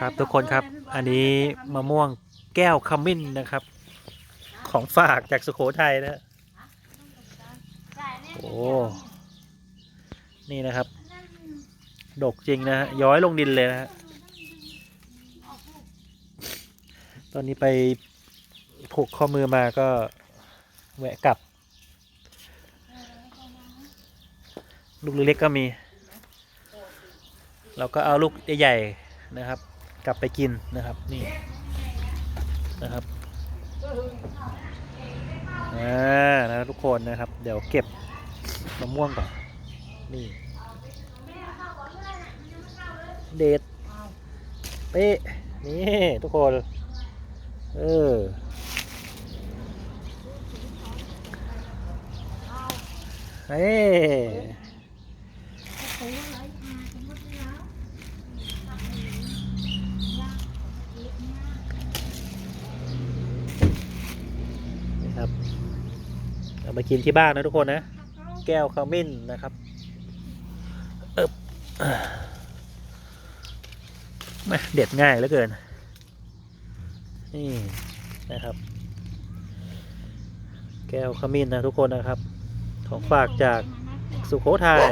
ครับทุกคนครับอันนี้มะม่วงแก้วขมิ้นนะครับ ของฝากจากสุโขทัยนะโอ้นี่นะครับ ดกจริงนะย้อยลงดินเลยนะฮะตอนนี้ไปผูกข้อมือมาก็แวะกลับ ลูกเล็กๆก็มี เราก็เอาลูกใหญ่ๆนะครับ กลับไปกินนะครับนี่นะครับอ่านะทุกคนนะครับ เดี๋ยวเก็บมะม่วงก่อนนี่เด็ดเป๊ะนี่ทุกคน เออเฮ้ ครับ เอามากินที่บ้านนะทุกคนนะ แก้วขมิ้นนะครับเอบเด็ดง่ายเหลือเกิน นี่นะครับ แก้วขมิ้นนะทุกคนนะครับ ของฝากจากสุโขทัย